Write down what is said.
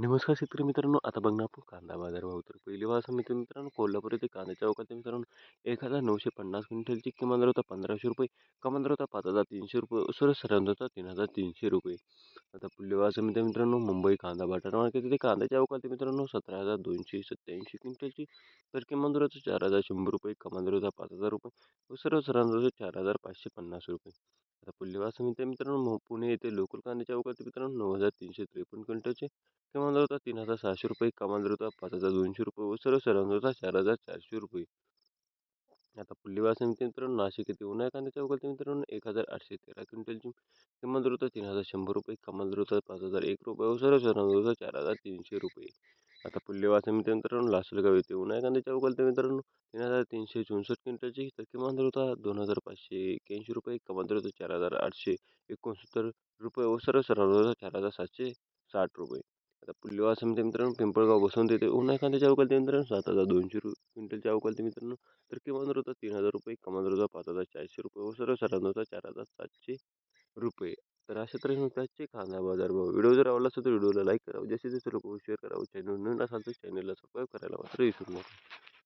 नमस्कार शेतकरी मित्रांनो आता बघणार आपण कांदा बाजार भाव. तर पहिली बाजार मित्र मित्रांनो कोल्हापूर येथे कांद्याच्या अवकाळी मित्रांनो एक हजार नऊशे पन्नास क्विंटलची किमान दर होता पंधराशे रुपये कमान दर होता पाच हजार तीनशे रुपये सर्वसाधारण होता तीन हजार तीनशे रुपये. आता पुढली बाजार मित्र मित्रांनो मुंबई कांदा बाजार मार्केट. येथे कांद्याच्या अवकाळी मित्रांनो सतरा हजार दोनशे सत्त्याऐंशी क्विंटलची तर किमान दर होता चार हजार शंभर रुपये कमान दर होता पाच हजार रुपये व सर्वसाधारण होता चार हजार पाचशे पन्नास रुपये. आता पुढली बाजार समिती मित्रांनो पुणे येथे लोकल कांद्याच्या अवकाळी मित्रांनो नऊ हजार तीनशे त्रेपन्न क्विंटलचे किमान होता तीन हजार सहाशे रुपये कमान होता पाच हजार दोनशे रुपये व सर्व सरांचा होता चार हजार चारशे रुपये. आता पुल्लीवास मित्रांनो नाशिक येथे उन्हाळ्या कांद्याच्या अवकाळी मित्रांनो एक हजार आठशे तेरा क्विंटलची. किमान होता तीन हजार शंभर रुपये कमान होता पाच हजार एक रुपये व सर्व सरांचा होता चार हजार तीनशे रुपये. आता पुल्लीवास समिती मित्रांनो लासलगाव येथे उन्हाळ्या कांद्याच्या अवकाळी मित्रांनो तीन हजार तीनशे चौसष्ट क्विंटलची तर किमान होता दोन हजार पाचशे एक्याऐंशी रुपये कमान होता चार हजार आठशे एकोणसत्तर रुपये व सर्व सरांचा होता चार हजार सातशे साठ रुपये. आता पुढली बाजार मित्रांनो पिंपळगाव बसवून देते. उन्हाळ्या कांद्याच्या अवकाळी मित्रांनो सात हजार दोनशे रु क्विंटलच्या अवकाळी मित्रांनो. तर किमान दर तीन हजार रुपये कमान दर पाच हजार चारशे रुपये व सर्व सरांचा होता चार हजार सातशे रुपये. तर अशा तऱ्हेने त्याचे कांदा बाजार भाव. व्हिडिओ जर आवडला असेल तर व्हिडिओला लाईक करावं जास्तीत जास्त लोक शेअर करावं चॅनल नवीन असाल तर चॅनलला सबस्क्राईब करायला मात्र विसरू नका.